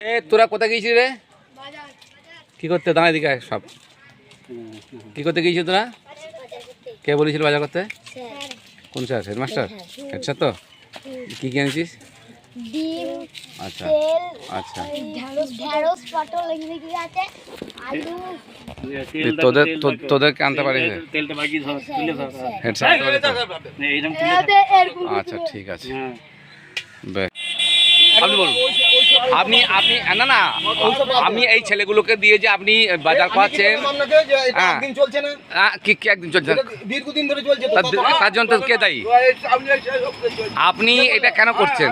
এ তোরা কোথায় গিয়েছিস রে? কি করতে? দাঁড়া দিকে সব। কি করতে গিয়েছিস তোরা? কে বলেছিল বাজার করতে? কোন স্যার? হেডমাস্টার? হেড স্যার তো? কি কি এনেছিস? ডিম আচ্ছা। আচ্ছা। ঢেঁড়স ঢেঁড়স পটল এগুলো কি আছে? আলু। এ তোদের তো- তোদেরকে আনতে পারিস তেলটা বাকি ধর তুলে ধর। হেড স্যার আচ্ছা ঠিক আছে। হ্যাঁ। আপনি বলুন। আপনি আপনি না না আমি এই ছেলেগুলোকে দিয়ে যে আপনি বাজার করাচ্ছেন আপনাকে হ্যাঁ। একদিন চলছে না? কি কি একদিন চলছে দীর্ঘদিন ধরে চলছে তার- জন্য কে দায়ী? আপনি এটা কেন করছেন?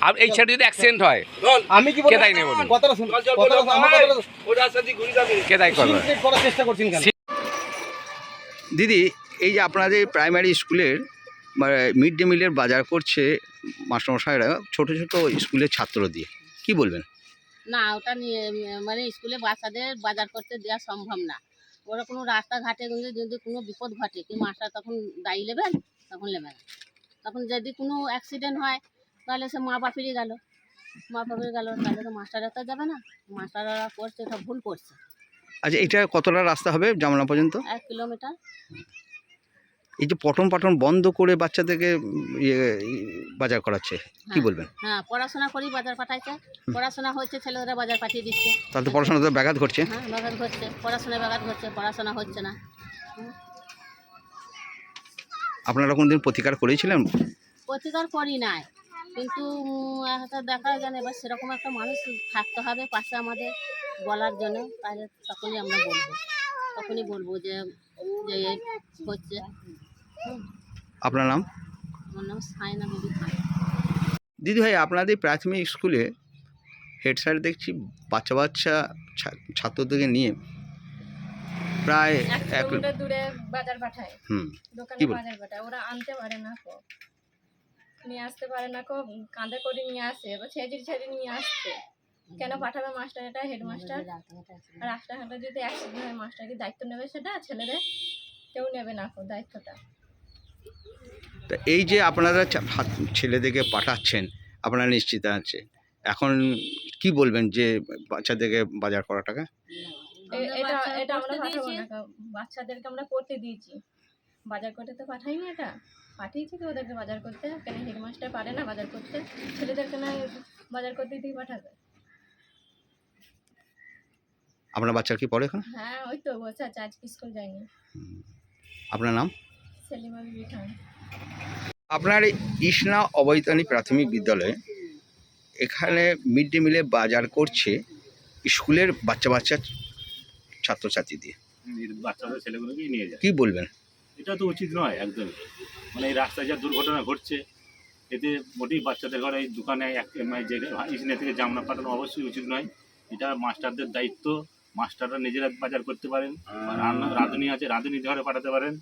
আর এই ছেলে যদি অ্যাক্সিডেন্ট হয় আমি কি কে দায়ী? কথাটা শুনুন কথাটা কে দায়ী করবে? চেষ্টা করছেন দিদি এই যে আপনাদের প্রাইমারি স্কুলের মিড ডে মিলের বাজার করছে মাস্টারমশাইরা ছোট ছোট স্কুলের ছাত্র দিয়ে কি বলবেন? না ওটা নিয়ে মানে স্কুলে বাচ্চাদের বাজার করতে দেওয়া সম্ভব না। ওরা কোনো রাস্তাঘাটে যদি কোনো বিপদ ঘটে কি মাস্টার তখন দায়ী নেবেন? তখন নেবে না। তখন যদি কোনো অ্যাক্সিডেন্ট হয় তাহলে সে মা বাপেরই গেল। মা বাপের গেল তাহলে তো মাস্টাররা তো যাবে না। মাস্টাররা করছে এটা ভুল করছে। আচ্ছা এটা কতটা রাস্তা হবে জামনা পর্যন্ত? এক কিলোমিটার। এই যে পঠন পাঠন বন্ধ করে বাচ্চাদেরকে ইয়ে বাজার করাচ্ছে কি হ্যাঁ। বলবেন? হ্যাঁ পড়াশোনা করি বাজার পাঠাইছে। পড়াশোনা হচ্ছে ছেলেরা বাজার পাঠিয়ে দিচ্ছে। তাহলে তো পড়াশোনাতে ব্যাঘাত ঘটছে। হ্যাঁ ব্যাঘাত ঘটছে পড়াশোনায় ব্যাঘাত ঘটছে পড়াশোনা হচ্ছে না। আপনারা কোনদিন প্রতিকার করেছিলেন? প্রতিকার করি নাই কিন্তু একটা দেখা যায় এবার সেরকম একটা মানুষ থাকতে হবে পাশে আমাদের বলার জন্য তাহলে তখনই আমরা বলব। তখনই বলব যে যে হচ্ছে। আপনার নাম? দিদি ভাই আপনাদের প্রাথমিক স্কুলে হেড স্যার দেখছি বাচ্চা বাচ্চা ছাত্রদেরকে নিয়ে প্রায় এক দূরে বাজার পাঠায়। হুম দোকানে বাজার পাঠায়। ওরা আনতে পারে না কো। নিয়ে আসতে পারে না কো কাঁধে করে নিয়ে আসে। এবার ছেঁচড়ি ছেঁচড়ি নিয়ে আসছে। কেন পাঠাবে মাস্টার? এটা হেডমাস্টার। আর রাস্তাঘাটে যদি অ্যাক্সিডেন্ট হয় মাস্টার কি দায়িত্ব নেবে সেটা? ছেলেদের? কেউ নেবে না কো দায়িত্বটা। তা এই যে আপনারা ছেলেদেরকে পাঠাচ্ছেন আপনারা নিশ্চিত আছে এখন কি বলবেন যে বাচ্চাদেরকে বাজার করাটাকে এ- আমরা এটা আমরা দিয়েছি। বাচ্চাদেরকে আমরা করতে দিয়েছি। বাজার করতে তো পাঠাইনি এটা। পাঠিয়েছি তো ওদেরকে বাজার করতে। কেন হেডমাস্টার পারে না বাজার করতে? ছেলেদেরকে না বাজার করতে দিয়ে পাঠাবে। আপনার বাচ্চার কি পড়ে এখন? হ্যাঁ ওই তো বলছে আচ্ছা আজকে স্কুল যায়নি। আপনার নাম? সেলিমা বিবি খান আপনার ইসনা অবৈতনিক প্রাথমিক বিদ্যালয়ে এখানে মিড ডে মিলে বাজার করছে স্কুলের বাচ্চা বাচ্চা ছাত্রছাত্রী দিয়ে বাচ্চাদের ছেলেগুলোকেই নিয়ে যায়। কি বলবেন? এটা তো উচিত নয় একদমই মানে এই রাস্তায় যা দুর্ঘটনা ঘটছে এতে মোটেই বাচ্চাদের ঘরে এই দোকানে এক মানে যে ইসনে থেকে জামনা পাঠানো অবশ্যই উচিত নয়। এটা মাস্টারদের দায়িত্ব। মাস্টাররা নিজেরা বাজার করতে পারেন বা রান্না রাঁধুনি আছে রাঁধুনি ঘরে পাঠাতে পারেন।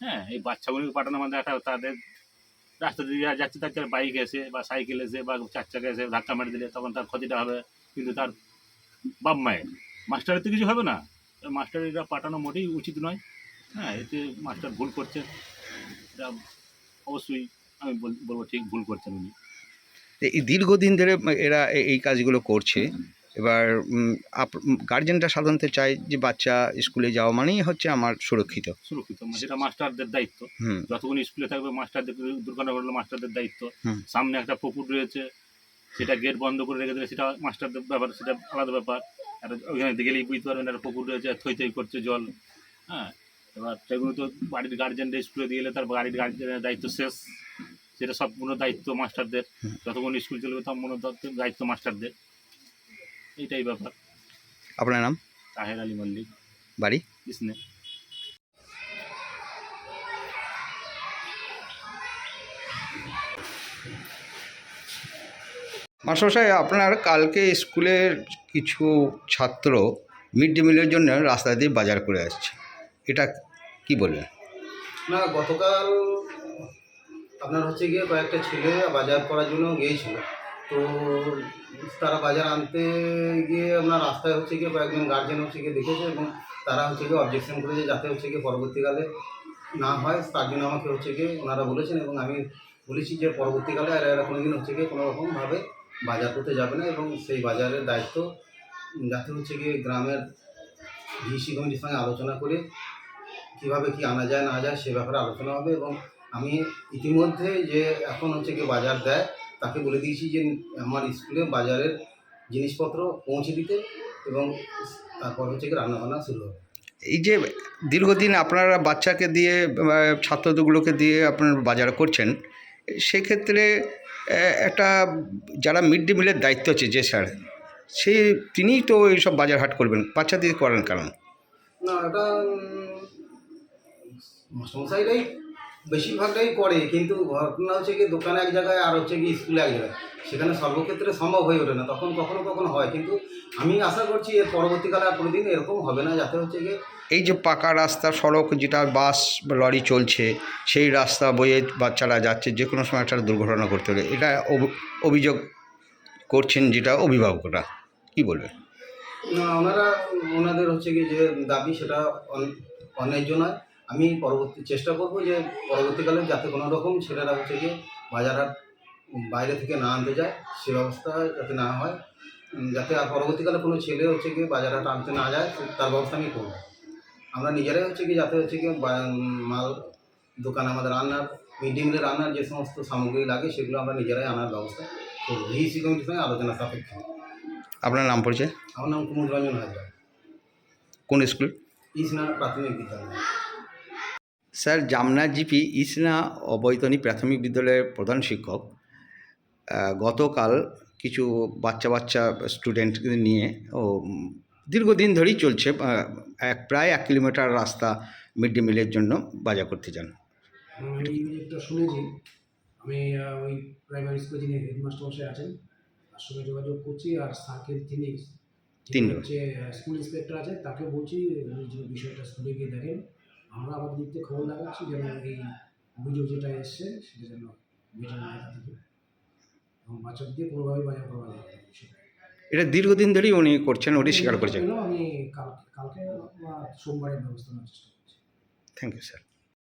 হ্যাঁ এই বাচ্চাগুলোকে পাঠানো মানে একটা তাদের রাস্তা দিয়ে যাচ্ছে তার বাইক এসে বা সাইকেল এসে বা চার চাকা এসে ধাক্কা মেরে দিলে তখন তার ক্ষতিটা হবে কিন্তু তার বাপ মায়ের। মাস্টারের তো কিছু হবে না। মাস্টার এটা পাঠানো মোটেই উচিত নয়। হ্যাঁ এতে মাস্টার ভুল করছেন এটা অবশ্যই আমি বল- বলব ঠিক ভুল করছেন উনি। এই দীর্ঘদিন ধরে এরা এই কাজগুলো করছে। এবার আপ গার্জেনরা সাধারণত চায় যে বাচ্চা স্কুলে যাওয়া মানেই হচ্ছে আমার সুরক্ষিত। সুরক্ষিত সেটা মাস্টারদের দায়িত্ব। যতক্ষণ স্কুলে থাকবে মাস্টারদের দুর্ঘটনা ঘটলে মাস্টারদের দায়িত্ব। সামনে একটা পুকুর রয়েছে সেটা গেট বন্ধ করে রেখে দিলে সেটা মাস্টারদের ব্যাপার সেটা আলাদা ব্যাপার। আর ওইখানে গেলেই বুঝতে পারবেন একটা পুকুর রয়েছে থই থই করছে জল। হ্যাঁ এবার সেগুলো তো বাড়ির গার্জেনরা স্কুলে দিয়ে এলে তার বাড়ির গার্জেনের দায়িত্ব শেষ। সেটা সম্পূর্ণ দায়িত্ব মাস্টারদের যতক্ষণ স্কুল চলবে সম্পূর্ণ দায়িত্ব- দায়িত্ব মাস্টারদের এইটাই ব্যাপার। আপনার নাম? তাহের আলী মল্লিক। বাড়ি? ইসনে মাস্টারমশাই আপনার কালকে স্কুলের কিছু ছাত্র মিড ডে মিলের জন্য রাস্তা দিয়ে বাজার করে আসছে। এটা কি বলবেন না গতকাল আপনার হচ্ছে গিয়ে কয়েকটা ছেলে বাজার করার জন্য গিয়েছিল। তো তারা বাজার আনতে গিয়ে আপনার রাস্তায় হচ্ছে গিয়ে কয়েকজন গার্জেন হচ্ছে গিয়ে দেখেছে এবং তারা হচ্ছে গিয়ে অবজেকশন করেছে যাতে হচ্ছে গিয়ে পরবর্তীকালে না হয়। তার জন্য আমাকে হচ্ছে গিয়ে ওনারা বলেছেন এবং আমি বলেছি যে পরবর্তীকালে আর এরা কোনোদিন হচ্ছে গিয়ে কোনো রকমভাবে বাজার করতে যাবে না এবং সেই বাজারের দায়িত্ব যাতে হচ্ছে গিয়ে গ্রামের ভিসি কমিটির সঙ্গে আলোচনা করে কীভাবে কি আনা যায়, না যায় সে ব্যাপারে আলোচনা হবে এবং আমি ইতিমধ্যে যে এখন হচ্ছে কি বাজার দেয় তাকে বলে দিয়েছি যে আমার স্কুলে বাজারের জিনিসপত্র পৌঁছে দিতে এবং তারপর হচ্ছে কি রান্নাবান্না শুরু হবে। এই যে দীর্ঘদিন আপনারা বাচ্চাকে দিয়ে বা ছাত্রগুলোকে দিয়ে আপনার বাজার করছেন সেক্ষেত্রে একটা যারা মিড ডে মিলের দায়িত্ব আছে যে স্যার সে তিনিই তো এইসব বাজার হাট করবেন বাচ্চাদের করেন কারণ? না এটা মশাইরাই বেশিরভাগটাই করে কিন্তু ঘটনা হচ্ছে কি দোকানে এক জায়গায় আর হচ্ছে কি স্কুলে এক জায়গায়। সেখানে সর্বক্ষেত্রে সম্ভব হয়ে ওঠে না তখন কখনো কখনো হয় কিন্তু আমি আশা করছি এর পরবর্তীকালে আর কোনোদিন এরকম হবে না যাতে হচ্ছে কি এই যে পাকা রাস্তা সড়ক যেটা বাস বা লরি চলছে সেই রাস্তা বয়ে বাচ্চারা যাচ্ছে যে কোনো সময় একটা দুর্ঘটনা করতে পারে এটা অভ- অভিযোগ করছেন যেটা অভিভাবকরা কি বলবেন? না ওনারা ওনাদের হচ্ছে কি যে দাবি সেটা অন- অন্যায্য নয়। আমি পরবর্তী চেষ্টা করব যে পরবর্তীকালে যাতে কোনো রকম ছেলেরা হচ্ছে গিয়ে বাজার হাট বাইরে থেকে না আনতে যায় সে ব্যবস্থা যাতে না হয় যাতে আর পরবর্তীকালে কোনো ছেলে হচ্ছে গিয়ে বাজার হাট আনতে না যায় তার ব্যবস্থা আমি করব। আমরা নিজেরাই হচ্ছে কি যাতে হচ্ছে গিয়ে মাল দোকানে আমাদের রান্নার মিড ডে মিলের রান্নার যে সমস্ত সামগ্রী লাগে সেগুলো আমরা নিজেরাই আনার ব্যবস্থা করব। ভিসি কমিটির সঙ্গে আলোচনা সাপেক্ষে। আপনার নাম পরিচয় আমার নাম কুমুদ রঞ্জন হাজরা কোন স্কুল? ইসনা প্রাথমিক বিদ্যালয়। স্যার জামনা জিপি ইসনা অবৈতনী প্রাথমিক বিদ্যালয়ের প্রধান শিক্ষক গতকাল কিছু বাচ্চা বাচ্চা স্টুডেন্ট নিয়ে ও দীর্ঘদিন ধরেই চলছে এক প্রায় এক কিলোমিটার রাস্তা মিড ডে মিলের জন্য বাজার করতে যান। আমি এটা শুনেছি। আমি ওই প্রাইমারি স্কুলে যিনি হেডমাস্টার মশাই আছেন তার সঙ্গে যোগাযোগ করছি আর স্যারকে তিনি তিনজন। হচ্ছে স্কুল ইন্সপেক্টর আছে তাকে বলছি যে বিষয়টা স্কুলে গিয়ে দেখেন। আমরা আমাদের দিক থেকে খবর লাগাচ্ছি যেন এই অভিযোগ যেটা এসছে সেটা যেন মেটানো হয়। এবং বাচ্চাদের দিয়ে কোনোভাবেই বাজার করা যাবে এটা দীর্ঘদিন ধরেই উনি করছেন উনি স্বীকার করছেন। আমি কালকে কালকে সোমবারের ব্যবস্থা নেওয়ার চেষ্টা করছি। Thank you sir